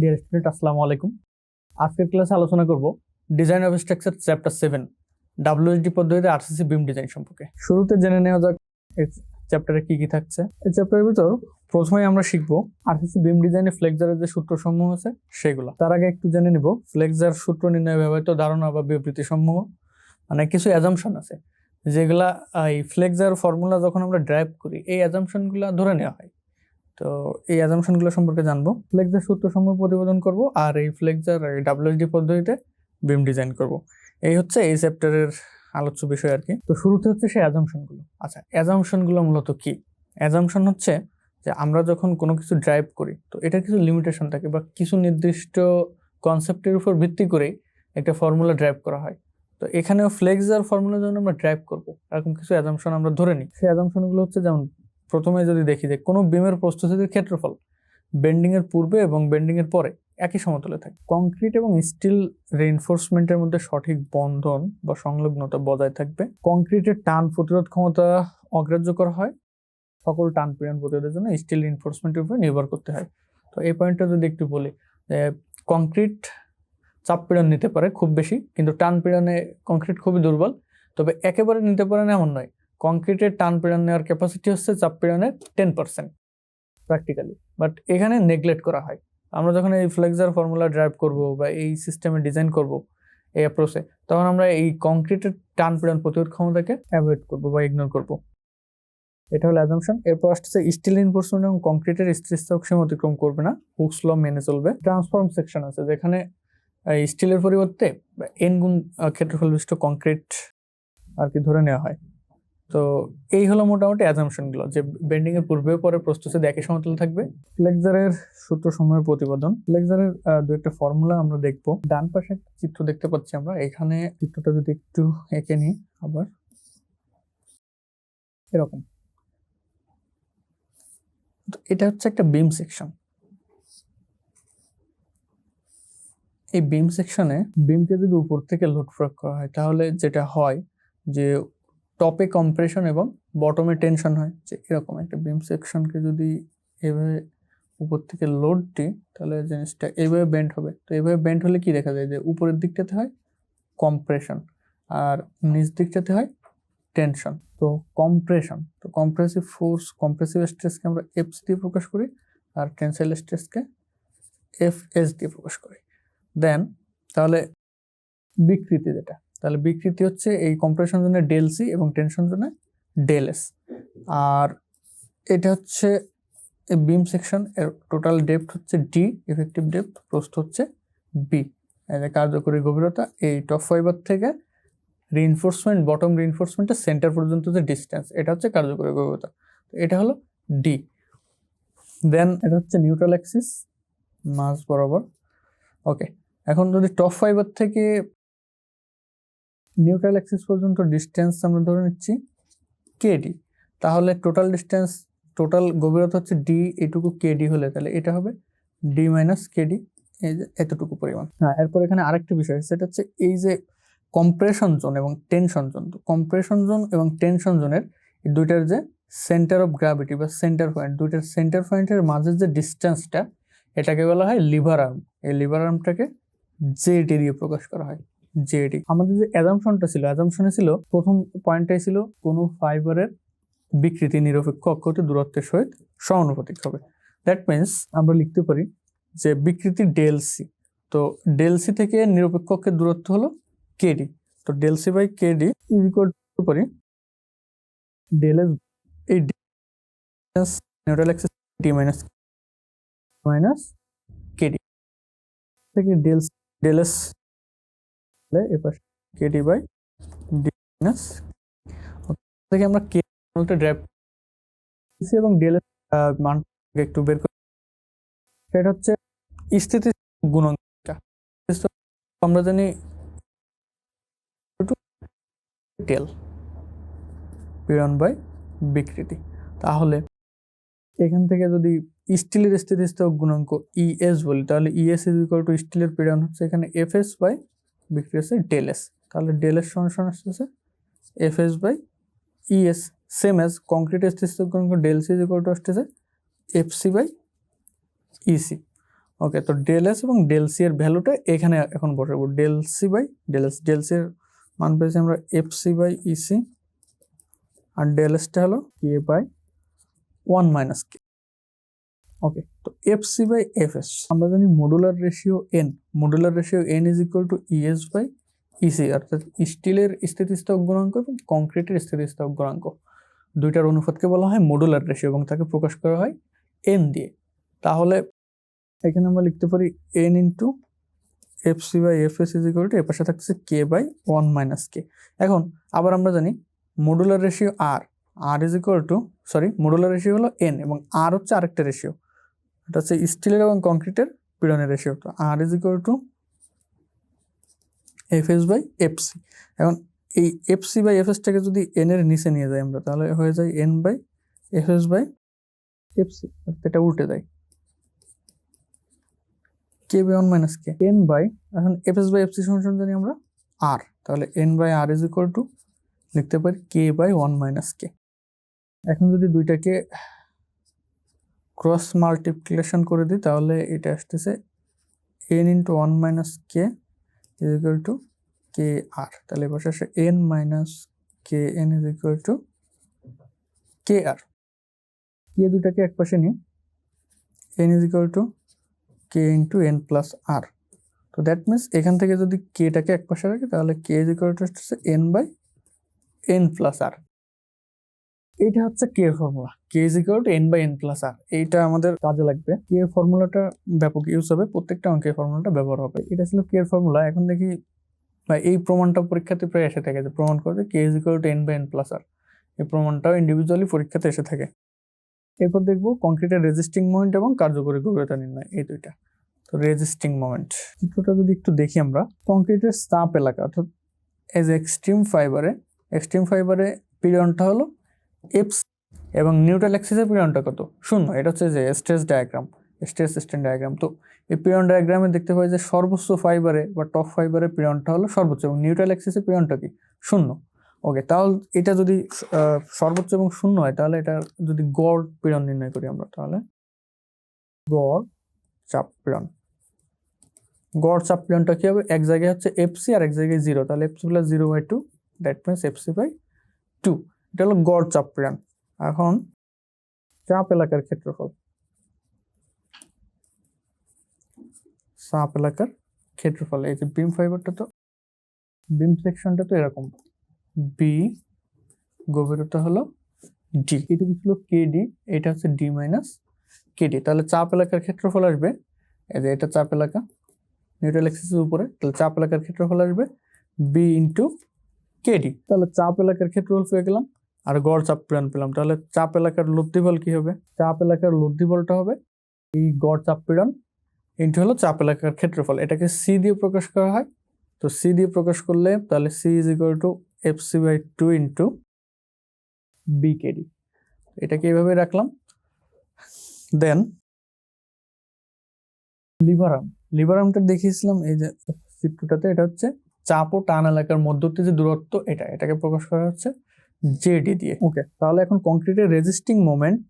Dear student আসসালামু আলাইকুম। আজকের ক্লাসে আলোচনা করব design of structure chapter seven WSD পদ্ধতিতে আরসিসি বিম ডিজাইন সম্পর্কে। শুরুতে জেনে নেওয়া যাক এই চ্যাপ্টারে কি কি থাকছে। এই চ্যাপ্টারের ভিতর প্রথমেই আমরা শিখব আরসিসি বিম ডিজাইনে ফ্লেক্সারের যে সূত্রসমূহ আছে, সেগুলো। তার আগে একটু জেনে নিব ফ্লেক্সার সূত্র নির্ণয় ব্যবহৃত ধারণা বা বিবৃতি সমূহ মানে কিছু অ্যাজামশন আছে, যেগুলা এই ফ্লেক্সার ফর্মুলা যখন আমরা ড্রাইভ করি, এই অ্যাজামশনগুলো ধরে নেওয়া হয়। তো এই অ্যাজামশনগুলো সম্পর্কে জানব। ফ্লেক্সার সূত্রসমূহ প্রতিবেদন করব আর এই ফ্লেক্সার ডাব্লিউএসডি পদ্ধতিতে বিম ডিজাইন করব। এই হচ্ছে এই চ্যাপ্টারের আলোচ্য বিষয় আর কি। তো শুরুতে হচ্ছে সেই অ্যাজামশনগুলো আচ্ছা অ্যাজামশনগুলো মূলত কি? অ্যাজামশন হচ্ছে যে আমরা যখন কোনো কিছু ড্রাইভ করি, তো এটার কিছু লিমিটেশন থাকে বা কিছু নির্দিষ্ট কনসেপ্টের উপর ভিত্তি করেই একটা ফর্মুলা ড্রাইভ করা হয়। তো এখানেও ফ্লেক্সার ফর্মুলার জন্য আমরা ড্রাইভ করব, এরকম কিছু অ্যাজামশন আমরা ধরে নিই। সেই অ্যাজামশনগুলো হচ্ছে যেমন প্রথমে যদি দেখি যে কোনো বিমের প্রস্তুতির ক্ষেত্রফল বেন্ডিংয়ের পূর্বে এবং বেন্ডিংয়ের পরে একই সমতলে থাকে। কংক্রিট এবং স্টিল রেইনফোর্সমেন্টের মধ্যে সঠিক বন্ধন বা সংলগ্নতা বজায় থাকবে। কংক্রিটের টান প্রতিরোধ ক্ষমতা অগ্রাহ্য করা হয়। সকল টান পীড়ন প্রতিরোধের জন্য স্টিল রিনফোর্সমেন্টের উপর নির্ভর করতে হয়। তো এই পয়েন্টটা যদি একটু বলি কংক্রিট চাপ পীড়ন নিতে পারে খুব বেশি, কিন্তু টান পীড়নে কংক্রিট খুবই দুর্বল, তবে একেবারে নিতে পারে না এমন নয়। কংক্রিটের টান পীড়ন নেওয়ার ক্যাপাসিটি হচ্ছে চাপ পীড়নের টেন পার্সেন্ট প্র্যাকটিক্যালি বাট এখানে নেগলেক্ট করা হয়। আমরা যখন এই ফ্লেক্সার ফর্মুলা ড্রাইভ করব বা এই সিস্টেমে ডিজাইন করব, এই অ্যাপ্রোচে তখন আমরা এই কংক্রিটের টান পীড়ন প্রতিরোধ ক্ষমতাকে অ্যাভয়েড করব বা ইগনোর করব। এটা হলো অ্যাজামশন এরপর আসতেছে স্টিল ইনফোর্সমেন্ট এবং কংক্রিটের স্থিতিস্থাপক সীমা অতিক্রম করবে না। হুকস ল মেনে চলবে। ট্রান্সফর্ম সেকশন আছে, যেখানে স্টিলের পরিবর্তে এন গুণ ক্ষেত্রফল বিশিষ্ট কংক্রিট আর কি ধরে নেওয়া হয়। তো এই হলো মোটামুটি অ্যাজামশনগুলো যে বেন্ডিং এর পূর্বে পরে প্রস্তুতি একই সমতলে থাকবে। ফ্লেক্সারের সূত্র সময়ের প্রতিপাদন ফ্লেক্সারের দু একটা ফর্মুলা আমরা দেখব। ডান পাশে একটা চিত্র দেখতে পাচ্ছি আমরা। এখানে চিত্রটা যদি একটু এঁকে নিই আবার। এরকম। এটা হচ্ছে একটা বিম সেকশন এই বিম সেকশনে বিমকে যদি উপর থেকে লোড প্রয়োগ করা হয়, তাহলে যেটা হয় যে টপে কম্প্রেশন এবং বটমে টেনশন হয়, যে এরকম একটা বিম সেকশনকে যদি এভাবে উপর থেকে লোড দিই, তাহলে জিনিসটা এইভাবে বেন্ড হবে। তো এইভাবে বেন্ড হলে কি দেখা যায়? যে উপরের দিকটাতে হয় কম্প্রেশন আর নিচ দিকটাতে হয় টেনশন তো কম্প্রেশন তো কম্প্রেসিভ ফোর্স কম্প্রেসিভ স্ট্রেসকে আমরা এফ দিয়ে প্রকাশ করি আর টেনসাইল স্ট্রেসকে এফ এস দিয়ে প্রকাশ করি। দেন তাহলে বিকৃতি যেটা তাহলে বিকৃতি হচ্ছে এই কম্প্রেশন জন্য ডেল সি এবং টেনশন জন্য ডেল এস আর এটা হচ্ছে বিম সেকশন এর টোটাল ডেপথ হচ্ছে ডি ইফেক্টিভ ডেপথ প্রস্থ হচ্ছে বি কার্যকরী গভীরতা, এই টপ ফাইবার থেকে রিইনফোর্সমেন্ট বটম রিইনফোর্সমেন্টের সেন্টার পর্যন্ত যে ডিস্টেন্স এটা হচ্ছে কার্যকরী গভীরতা। তো এটা হলো ডি দেন এটা হচ্ছে নিউট্রাল অ্যাক্সিস মাস বরাবর। ওকে এখন যদি টপ ফাইবার থেকে নিউট্রাল অ্যাক্সিস পর্যন্ত ডিস্টেন্স আমরা ধরে নিচ্ছি কেডি তাহলে টোটাল ডিস্টেন্স টোটাল গভীরতা হচ্ছে ডি এটুকু কেডি হলে তাহলে এটা হবে ডি মাইনাস কেডি এই যে এতটুকু পরিমাণ। হ্যাঁ এরপর এখানে আরেকটি বিষয়, সেটা হচ্ছে এই যে কম্প্রেশন জোন এবং টেনশন জোন তো কম্প্রেশন জোন এবং টেনশন জোনের দুইটার যে সেন্টার অফ গ্র্যাভিটি বা সেন্টার পয়েন্ট দুইটার সেন্টার পয়েন্টের মাঝের যে ডিস্টেন্সটা এটাকে বলা হয় লিভার আর্ম এই লিভার আর্মটাকে জেডি দিয়ে প্রকাশ করা হয়। জেডি। আমাদের যে অ্যাজামশনটা ছিল অ্যাজামশনে ছিল, প্রথম পয়েন্টটাই ছিল কোনো ফাইবারের বিকৃতি নিরপেক্ষ অক্ষতে দূরত্বের সহিত সমানুপাতিক হবে। দ্যাট মিন্স আমরা লিখতে পারি যে বিকৃতি ডেলসি তো ডেলসি থেকে নিরপেক্ষ অক্ষের দূরত্ব হলো কেডি তো del C by KD is equal to পারি ডেল এস এই neutral axis D minus minus KD থেকে ডেল ডেল এস এবার কেডি বাই ডি মাইনাস থেকে আমরা কে ড্রাইভ এবং ডেল এর মান একটু বের করি। সেটা হচ্ছে স্থিতি গুণাঙ্কটা আমরা জানি টেল পীড়ন বাই বিকৃতি। তাহলে এখান থেকে যদি স্টিলের স্থিতিস্থাপক গুণাঙ্ক ইএস বলি, তাহলে ইএস ইজ ইকুয়াল টু স্টিলের পীড়ন হচ্ছে এখানে এফ এস বাই বিক্রি হচ্ছে ডেল এস তাহলে ডেল এস সমান সমান আসতেছে F S by ES same S কংক্রিটের স্থিতিস্থাপক গুণাঙ্ক ডেল সি ইকুয়াল টু আসতেছে F C by EC okay তো ডেল এস এবং ডেল সি এর ভ্যালুটা এখানে এখন বসাবো। Del C by del S del C এর মান পেয়েছি আমরা এফ সি বাই ইসি আর ডেল এসটা হলো K by one minus K okay তো F C by F S আমরা জানি modular ratio N modular ratio N is equal to ES by EC অর্থাৎ স্টিলের স্থিতিস্থাপক গুণাঙ্ক এবং কংক্রিটের স্থিতিস্থাপক গুণাঙ্ক। দুইটার অনুপাতকে বলা হয় মডুলার রেশিও এবং তাকে প্রকাশ করা হয় এন দিয়ে। তাহলে এখানে আমরা লিখতে পারি N into F C by F S is equal to এর পাশে থাকছে K by one minus K এখন আবার আমরা জানি modular ratio R R is equal to sorry modular ratio হলো এন এবং আর হচ্ছে আরেকটা রেশিও এটা হচ্ছে স্টিলের এবং কংক্রিটের পীড়নের রেশিও তো R is equal to F S by F C এখন এই এফ সি বাই এফ এসটাকে যদি এন এর নিচে নিয়ে যাই আমরা, তাহলে হয়ে যায় N by F S by F C এটা উল্টে যায় K by one minus K N by এখন F S by F C সমান জানি আমরা আর তাহলে N by R is equal to লিখতে পারি K by one minus K এখন যদি দুইটাকে ক্রস মাল্টিপ্লিকেশন করে দিই, তাহলে এটা আসতেছে N into one minus K is equal to K R তাহলে এবার আসে N minus K N is equal to K R K দুটাকে এক পাশে নিই N is equal to K into N plus R তো দ্যাট মিনস এখান থেকে যদি কেটাকে এক পাশে রাখি, তাহলে কে ইজ ইকুয়াল টু হচ্ছে N by N plus R এইটা হচ্ছে K formula K is equal to N by N plus R এইটা আমাদের কাজে লাগবে। কে ফর্মুলাটা ব্যাপক ইউজ হবে, প্রত্যেকটা অঙ্কে ফর্মুলাটা ব্যবহার হবে। এটা ছিল কে ফর্মুলা এখন দেখি বা এই প্রমাণটা পরীক্ষাতে প্রায় এসে থাকে যে, প্রমাণ করবে K is equal to N by N plus R এই প্রমাণটাও ইন্ডিভিজুয়ালি পরীক্ষাতে এসে থাকে। এরপর দেখব কংক্রিটের রেজিস্টিং মোমেন্ট এবং কার্যকরী গভীরতা নির্ণয়, এই দুইটা। তো রেজিস্টিং মোমেন্ট চিত্রটা যদি একটু দেখি আমরা কংক্রিটের চাপ এলাকা, অর্থাৎ এজ এক্সট্রিম ফাইবারে এক্সট্রিম ফাইবারে পিরিয়নটা হলো এপস এবং নিউট্রাল অ্যাক্সিসের পিরিয়নটা কত? শূন্য, এটা হচ্ছে যে stress diagram stress stand diagram তো এই পিরিয়ন ডায়াগ্রামে দেখতে পাই যে সর্বোচ্চ ফাইবারে বা টপ ফাইবারে পিরিয়নটা হলো সর্বোচ্চ এবং নিউট্রাল অ্যাক্সিসের পিরিয়নটা কি? শূন্য। ওকে তাহলে এটা যদি সর্বোচ্চ এবং শূন্য হয়, তাহলে এটা যদি গড় পীড়ন নির্ণয় করি আমরা তাহলে। গড় চাপ পীড়ন। গড় চাপ পীড়নটা কি হবে? এক জায়গায় হচ্ছে এফসি আর এক জায়গায় জিরো তাহলে FC plus zero by two that means FC by two এটা হলো গড় চাপ পীড়ন এখন চাপ এলাকার ক্ষেত্রফল। চাপ এলাকার ক্ষেত্রফল, এই যে বিম ফাইবারটা তো বিম সেকশনটা তো এরকম। বি গভীরতা হলো ডি এটুকু ছিল কে ডি এটা হচ্ছে ডি মাইনাস কে ডি তাহলে চাপ এলাকার ক্ষেত্রফল আসবে, এই যে এটা চাপ এলাকা নিউট্রাল এক্সিসের উপরে, তাহলে চাপ এলাকার ক্ষেত্রফল আসবে বি ইন্টু কে ডি তাহলে চাপ এলাকার ক্ষেত্রফল পেয়ে গেলাম আর গড় চাপ পীড়ন পেলাম। তাহলে চাপ এলাকার লব্ধিবল কি হবে? চাপ এলাকার লব্ধিবলটা হবে এই গড় চাপ পীড়ন ইন্টু হলো চাপ এলাকার ক্ষেত্রফল। এটাকে সি দিয়ে প্রকাশ করা হয়। তো সি দিয়ে প্রকাশ করলে তাহলে C is equal to F C by two into B KD এটাকে এইভাবে রাখলাম। দেন লিভার আর্ম লিভার আর্মটা দেখিয়েছিলাম এই যে চিত্রটাতে, এটা হচ্ছে চাপ ও টান এলাকার মধ্যবর্তী যে দূরত্ব, এটা এটাকে প্রকাশ করা হচ্ছে। জেডি দিয়ে। ওকে, তাহলে এখন কংক্রিটের রেজিস্টিং মোমেন্ট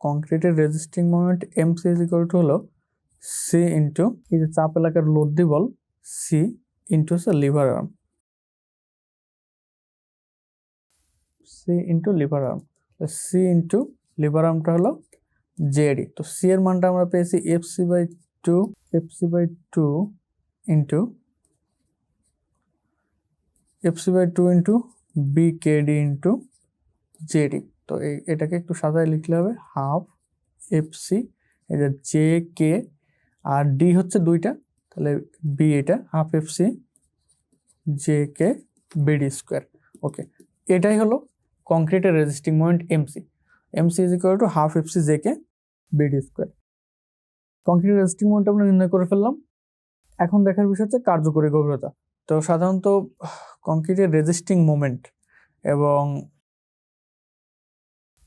কংক্রিটের resisting moment M C is equal to হলো সি ইন্টু এই যে চাপ এলাকার লব্ধি বল সি ইন্টু হচ্ছে lever arm C into lever arm C into lever আর্মটা হলো জেডি। তো সি এর মানটা আমরা পেয়েছি F C by two F C by two into F C by two into B K D into JD তো এটাকে একটু সাজায় লিখলে হবে হাফ এফ সি এই জে কে আর ডি হচ্ছে দুইটা, তাহলে বি এটা, half F C J K BD square okay এটাই হলো কংক্রিটের resisting moment MC MC is equal to half F C J K BD square কংক্রিটের রেজিস্টিং মোমেন্ট আমরা নির্ণয় করে ফেললাম। এখন দেখার বিষয় হচ্ছে কার্যকরী গভীরতা। তো সাধারণত কংক্রিটের রেজিস্টিং মোমেন্ট এবং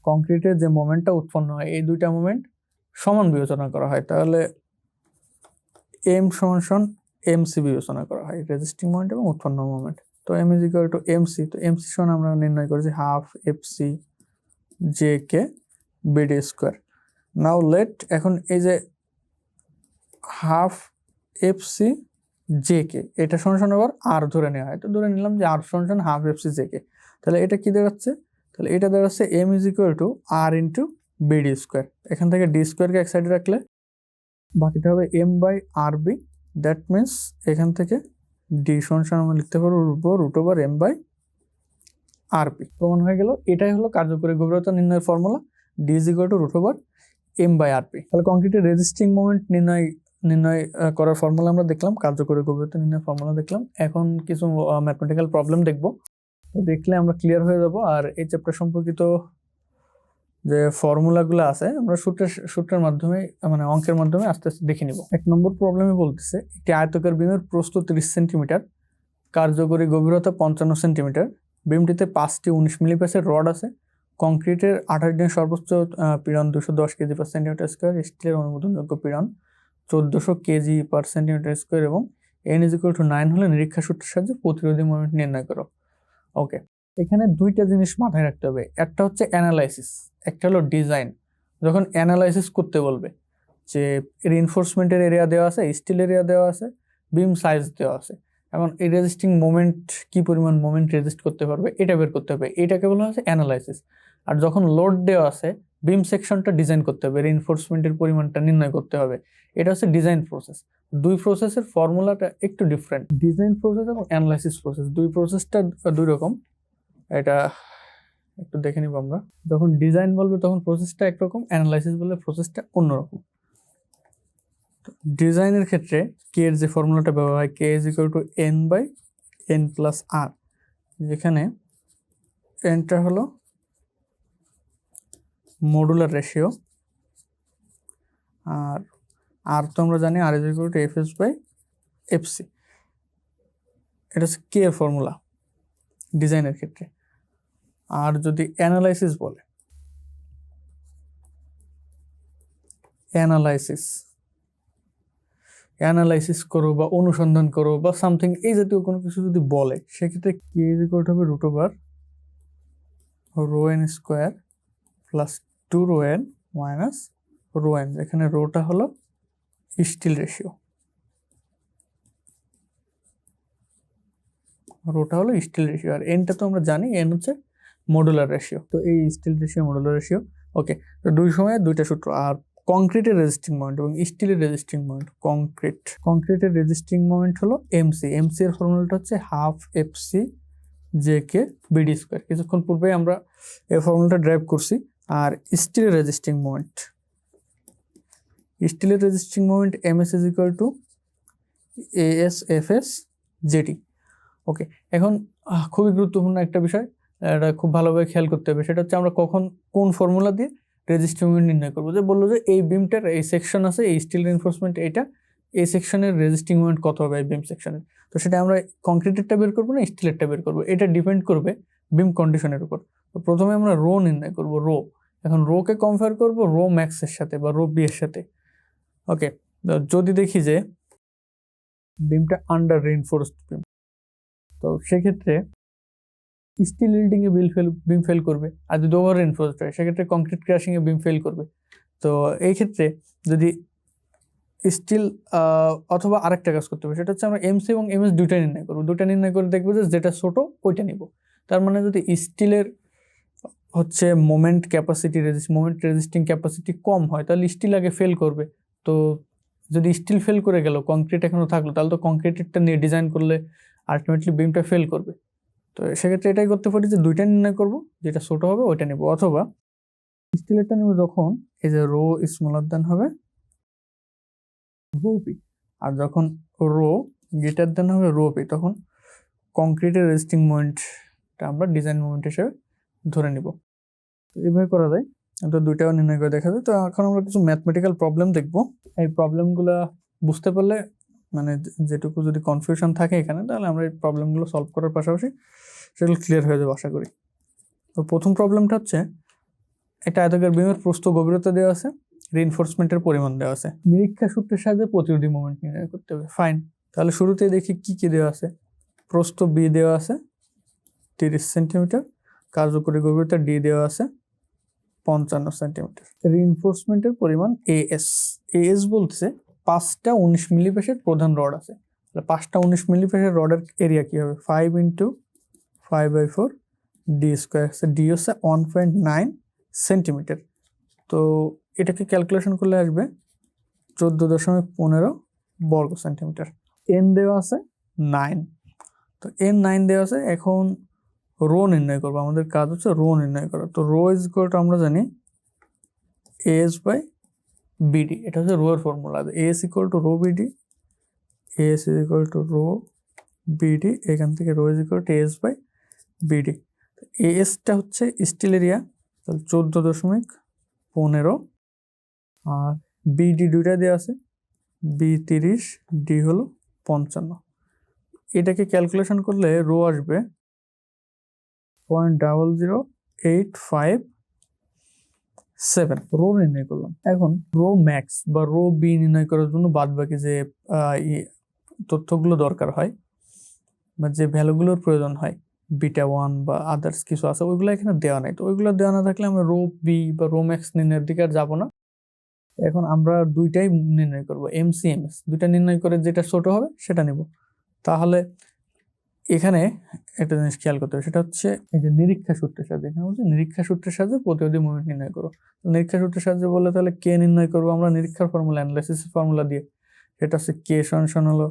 কংক্রিটের যে মোমেন্টটা উৎপন্ন হয়, এই দুইটা মোমেন্ট সমান বিবেচনা করা হয়। তাহলে এম সমান সমান এম সি বিবেচনা করা হয় রেজিস্টিং মোমেন্ট এবং উৎপন্ন মোমেন্ট তো M is equal to M C তো এম সি সমান আমরা নির্ণয় করেছি half F C J K BD square now let এখন এই যে half F C J K এটা সমান আবার আর ধরে নেওয়া হয়। তো ধরে নিলাম যে আর সমান half F C J K তাহলে এটা কি দাঁড়াচ্ছে তাহলে এটা দাঁড়াচ্ছে M is equal to R into BD square এখান থেকে ডি স্কোয়ারকে এক সাইডে রাখলে বাকিটা হবে M by R B that means এখান থেকে ডি সমান আমরা লিখতে পারব root over M by RP প্রমাণ হয়ে গেল, এটাই হলো কার্যকরী গভীরতা নির্ণয়ের formula D is equal to root over M by RP তাহলে কংক্রিটের রেজিস্টিং মোমেন্ট নির্ণয় নির্ণয় করার ফর্মুলা আমরা দেখলাম, কার্যকরী গভীরতা নির্ণয় ফর্মুলা দেখলাম। এখন কিছু ম্যাথমেটিক্যাল প্রবলেম দেখব। তো দেখলে আমরা ক্লিয়ার হয়ে যাব। আর এই চ্যাপ্টার সম্পর্কিত যে ফর্মুলাগুলো আছে, আমরা সূত্রের সূত্রের মাধ্যমে মানে অঙ্কের মাধ্যমে আস্তে আস্তে দেখে নিব। এক নম্বর প্রবলেমে বলতেছে, একটি আয়তকার বিমের প্রস্থ তিরিশ সেন্টিমিটার কার্যকরী গভীরতা পঞ্চান্ন সেন্টিমিটার বিমটিতে পাঁচটি উনিশ মিলিপ্যাসের রড আছে কংক্রিটের আঠাশ দিনের সর্বোচ্চ পীড়ন দুশো দশ কেজি পার সেন্টিমিটার স্কোয়ার স্টিলের অনুমোদনযোগ্য পীড়ন। চোদ্দোশো কেজি পার সেন্টিমিটার স্কোয়ার এবং N is equal to nine হলে নিরীক্ষা সূত্রের সাহায্যে প্রতিরোধী মোমেন্ট নির্ণয় করো। ওকে এখানে দুইটা জিনিস মাথায় রাখতে হবে। একটা হচ্ছে অ্যানালাইসিস একটা হলো ডিজাইন যখন অ্যানালাইসিস করতে বলবে যে রিনফোর্সমেন্টের এরিয়া দেওয়া আছে স্টিল এরিয়া দেওয়া আছে বিম সাইজ দেওয়া আছে, এখন এই রেজিস্টিং মোমেন্ট কী পরিমাণ মোমেন্ট রেজিস্ট করতে পারবে, এটা বের করতে হবে। এটাকে বলা হচ্ছে অ্যানালাইসিস আর যখন লোড দেওয়া আছে বিম সেকশনটা ডিজাইন করতে হবে রিনফোর্সমেন্টের পরিমাণটা নির্ণয় করতে হবে। এটা হচ্ছে ডিজাইন প্রসেস দুই প্রসেসের ফর্মুলাটা একটু ডিফারেন্ট ডিজাইন প্রসেস এবং অ্যানালাইসিস প্রসেস দুই প্রসেসটা দুই রকম। এটা একটু দেখে নিব আমরা। যখন ডিজাইন বলবে, তখন প্রসেসটা একরকম অ্যানালাইসিস বললে প্রসেসটা অন্যরকম ডিজাইনের ক্ষেত্রে কে এর যে ফর্মুলাটা ব্যবহার হয় K is equal to N by N plus R যেখানে এনটা হলো মডুলার রেশিও আর আর তো আমরা জানি R is two F S by F C এটা হচ্ছে কে এর ফর্মুলা ডিজাইনের ক্ষেত্রে। আর যদি অ্যানালাইসিস বলে অ্যানালাইসিস অ্যানালাইসিস করো বা অনুসন্ধান করো বা সামথিং এই জাতীয় কোনো কিছু যদি বলে, সেক্ষেত্রে কে ইজ ইকুয়াল হবে root over rho N square plus two rho N minus rho N, এখানে রোটা হলো স্টিল রেশিও। রোটা হলো স্টিল রেশিও, আর এনটা তো আমরা জানি, এন হচ্ছে মডুলার রেশিও তো এই steel ratio modular ratio okay তো দুই সময় দুইটা সূত্র, আর কংক্রিটের রেজিস্টিং মোমেন্ট এবং স্টিলের রেজিস্টিং মোমেন্ট কংক্রিট কংক্রিটের রেজিস্টিং মোমেন্ট হলো এমসি এমসি এর ফর্মুলাটা হচ্ছে half FC J K BD square কিছুক্ষণ পূর্বে আমরা এই ফর্মুলাটা ড্রাইভ করছি আর স্টিলের রেজিস্টিং মোমেন্ট স্টিলের resisting moment M S is equal to A S F S JT okay এখন খুবই গুরুত্বপূর্ণ একটা বিষয়, এটা খুব ভালোভাবে খেয়াল করতে হবে। সেটা হচ্ছে আমরা কখন কোন ফর্মুলা দিয়ে রেজিস্টিং মোমেন্ট নির্ণয় করব। যে বলল যে এই বিমটার এই সেকশন আছে, এই স্টিল রিনফোর্সমেন্ট এটা, এই সেকশনের রেজিস্টিং মোমেন্ট কত হবে এই বিম সেকশনের তো সেটা আমরা কংক্রিটেরটা বের করব না স্টিলেরটা বের করব। এটা ডিপেন্ড করবে বিম কন্ডিশনের উপর। তো প্রথমে আমরা রো নির্ণয় করব রো এখন রোকে কম্পেয়ার করব রো ম্যাক্সের সাথে বা রো বি এর সাথে। ওকে যদি দেখি যে বিমটা আন্ডার রেইনফোর্সড বিম তো সেক্ষেত্রে স্টিল ইল্ডিং এ বিল ফেল বিম ফেল করবে। আর যদি ওভার রেনফোর্সড হয়, সেক্ষেত্রে কংক্রিট ক্রাশিং এ বিম ফেল করবে। তো এই ক্ষেত্রে যদি স্টিল অথবা আরেকটা কাজ করতে হবে, সেটা হচ্ছে আমরা এমসি এবং এমএস দুইটা নির্ণয় করব। দুইটা নির্ণয় করে দেখব যে যেটা ছোট, ওইটা নিব। তার মানে যদি স্টিলের হচ্ছে moment capacity resist moment resisting capacity কম হয়, তাহলে স্টিল আগে ফেল করবে। তো যদি স্টিল ফেল করে গেল কংক্রিট এখনও থাকল, তাহলে তো কংক্রিটেরটা নিয়ে ডিজাইন করলে আলটিমেটলি বিমটা ফেল করবে। তো সেক্ষেত্রে এটাই করতে পারি যে দুইটা নির্ণয় করব, যেটা ছোটো হবে ওইটা নেব। অথবা স্টিলেরটা নেব যখন এই যে রো স্মলার দেন হবে রো পি আর যখন রো গেটার দেন হবে রো পি তখন কংক্রিটের রেজিস্টিং মোমেন্টটা আমরা ডিজাইন মোমেন্ট হিসেবে ধরে নিব। তো এইভাবে করা যায়। তো দুইটাও নির্ণয় করে দেখা যায়। তো এখন আমরা কিছু ম্যাথমেটিক্যাল প্রবলেম দেখব। এই প্রবলেমগুলো বুঝতে পারলে মানে যেটুকু যদি কনফিউশন থাকে এখানে, তাহলে আমরা এই প্রবলেমগুলো সলভ করার পাশাপাশি সেগুলো ক্লিয়ার হয়ে যাবে, আশা করি। তো প্রথম প্রবলেমটা হচ্ছে, একটা আয়তকার বিমের প্রস্থ গভীরতা দেওয়া আছে রিইনফোর্সমেন্টের পরিমাণ দেওয়া আছে। নিরীক্ষা সূত্রের সাহায্যে প্রতিরোধী মোমেন্ট নির্ণয় করতে হবে। ফাইন তাহলে শুরুতেই দেখি কি কি দেওয়া আছে। প্রস্থ বি দেওয়া আছে, তিরিশ সেন্টিমিটার কার্যকরী গভীরতা ডি দেওয়া আছে পঞ্চান্ন সেন্টিমিটার। রিইনফোর্সমেন্টের পরিমাণ এএস। এএস বলছে পাঁচটা উনিশ মিলিপেসের প্রধান রড আছে। তাহলে পাঁচটা উনিশ মিলিপেসের রডের এরিয়া কী হবে? Five into five by four D square. D হচ্ছে ওয়ান পয়েন্ট নাইন সেন্টিমিটার। তো এটাকে ক্যালকুলেশন করলে আসবে চোদ্দ দশমিক পনেরো বর্গ সেন্টিমিটার। এন দেওয়া আছে নাইন। তো এন নাইন দেওয়া আছে। এখন রো নির্ণয় করব। আমাদের কাজ হচ্ছে রো নির্ণয় করা। তো রো ইজ ইকুয়াল আমরা জানি এস বাই বিডি এটা হচ্ছে রো এর formula S equal to rho BD S is equal to rho BD এখান থেকে rho is equal to S by BD এসটা হচ্ছে স্টিল এরিয়া তাহলে চোদ্দ দশমিক পনেরো। আর বিডি দুইটা দেওয়া আছে বি তিরিশ ডি হলো পঞ্চান্ন। এটাকে ক্যালকুলেশন করলে রো আসবে point double zero eight five seven. Rho নির্ণয় করলাম। এখন রো ম্যাক্স বা রো বি নির্ণয় করার জন্য বাদ বাকি যে তথ্যগুলো দরকার হয় বা যে ভ্যালুগুলোর প্রয়োজন হয়, বিটা ওয়ান বা আদার্স কিছু আছে, ওইগুলো এখানে দেওয়া নাই। তো ওইগুলো দেওয়া না থাকলে আমরা রো বি বা রো ম্যাক্স নির্ণয়ের দিকে আর যাব না। এখন আমরা দুইটাই নির্ণয় করব, এম সি এম এস। দুইটা নির্ণয় করে যেটা ছোট হবে সেটা নিব। তাহলে এখানে একটা জিনিস খেয়াল করতে হবে, সেটা হচ্ছে এই যে নিরীক্ষা সূত্রের সাহায্যে। এখানে বলছে নিরীক্ষা সূত্রের সাহায্যে প্রতিরোধী মুভমেন্ট নির্ণয় করো। নিরীক্ষা সূত্রের সাহায্যে বললে তাহলে কে নির্ণয় করব আমরা? নিরীক্ষার ফর্মুলা অ্যানালাইসিস ফর্মুলা দিয়ে। সেটা হচ্ছে কে সমান হলো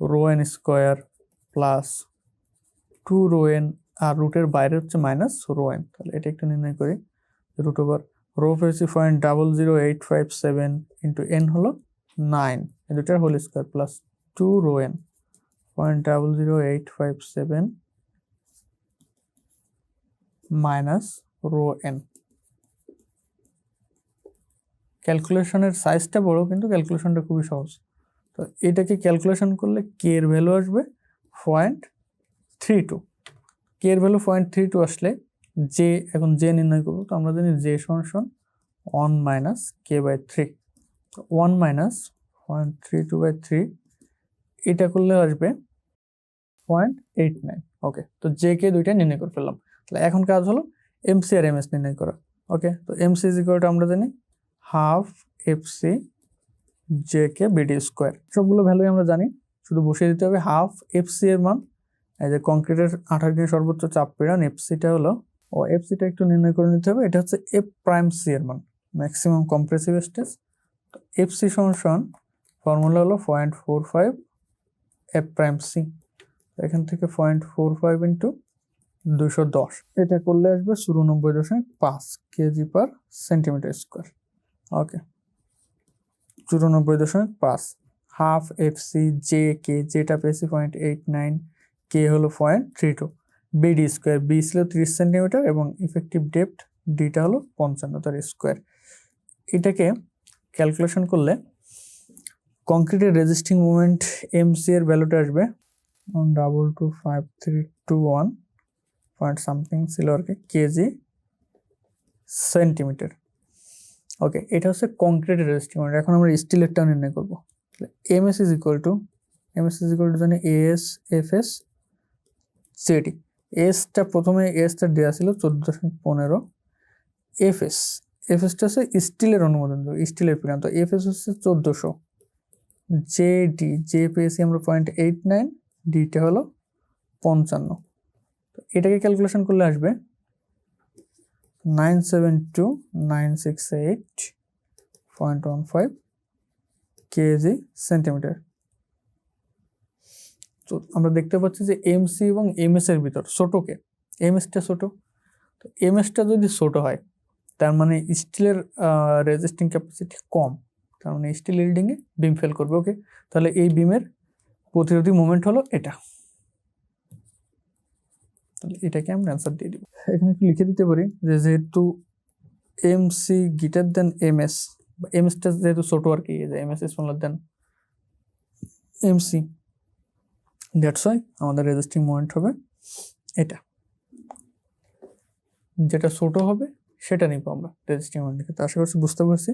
rho N square plus two rho N আর রুটের বাইরে হচ্ছে মাইনাস রো এন তাহলে এটা একটু নির্ণয় করি। রুট ওভার রো পেয়েছি point double zero eight five seven into N হলো নাইন দুটার whole square plus two rho N point double zero eight five seven minus rho N ক্যালকুলেশনের সাইজটা বড়, কিন্তু ক্যালকুলেশনটা খুবই সহজ। তো এটাকে ক্যালকুলেশন করলে কে এর ভ্যালু আসবে পয়েন্ট থ্রি টু কে এর ভ্যালু পয়েন্ট থ্রি টু আসলে জে এখন জে নির্ণয় করব, তো আমরা জানি জে সমান সমান one minus K by three one minus point three two by three এটা করলে আসবে পয়েন্ট এইট নাইন ওকে তো জে কে দুইটা নির্ণয় করে ফেললাম। তাহলে এখন কাজ হলো এমসি আর এমএস নির্ণয় করা ওকে তো এমসি ইজ ইকুয়াল আমরা জানি half F C J K BD square সবগুলো ভ্যালুই আমরা জানি, শুধু বসিয়ে দিতে হবে হাফ এফ সি এর মান। এই যে কংক্রিটের আঠাশ দিনের সর্বোচ্চ চাপ পীড়ন এফ সিটা হলো, ও এফ সিটা একটু নির্ণয় করে নিতে হবে, এটা হচ্ছে এফ প্রাইম সি এর মান maximum compressive stage F C সমান ফর্মুলা হলো point four five F prime C এখান থেকে পয়েন্ট ফোর ফাইভ ইন্টু দুশো দশ। এটা করলে আসবে চুরানব্বই দশমিক পাঁচ KG per centimetre square okay চুরানব্বই দশমিক পাঁচ half F C J K যেটা পেয়েছি পয়েন্ট এইট নাইন কে হলো point three two BD square B ছিল তিরিশ সেন্টিমিটার এবং ইফেক্টিভ ডেপথ ডিটা হলো পঞ্চান্ন, তার স্কোয়ার এটাকে ক্যালকুলেশন করলে কংক্রিটের রেজিস্টিং মুভমেন্ট এমসি এর ভ্যালুটা আসবে। Double two five three two one point something ছিল আর কি কেজি সেন্টিমিটার ওকে এটা হচ্ছে কংক্রিটের রেজিস্টিং মুভমেন্ট এখন আমরা স্টিলের স্টিলেরটা নির্ণয় করব। M S is equal to M S is equal to জানি এস এফ এস জেডি এসটা প্রথমে এসটা দেওয়া ছিল চোদ্দ দশমিক পনেরো। এফ এস এফ এসটা হচ্ছে স্টিলের অনুমোদন। স্টিলের পিরান তো এফ এস হচ্ছে চোদ্দোশো। জে ডি জে পেয়েছি আমরা পয়েন্ট এইট নাইন ডিটা হলো পঞ্চান্ন। তো এটাকে ক্যালকুলেশন করলে আসবে nine seven two nine six eight point one five KG centimetre তো আমরা দেখতে পাচ্ছি যে এমসি এবং এমএস এর ভিতর ছোটকে এমএসটা ছোট। তো এমএসটা যদি ছোট হয়, তার মানে স্টিলের রেজিস্টিং ক্যাপাসিটি কম তার মানে স্টিল ইল্ডিংয়ে বিম ফেল করবে ওকে তাহলে এই বিমের প্রতিরোধী মোমেন্ট হলো এটা। তাহলে এটাকে আমরা অ্যান্সার দিয়ে দিব। এখানে একটু লিখে দিতে পারি যে যেহেতু M C greater than M S M এসটা যেহেতু ছোটো আর কি M S smaller than M C that's why আমাদের রেজিস্টিং মোমেন্ট হবে এটা। যেটা ছোট হবে, সেটা নিব আমরা রেজিস্টিং মোমেন্ট তো আশা করছি বুঝতে পারছি।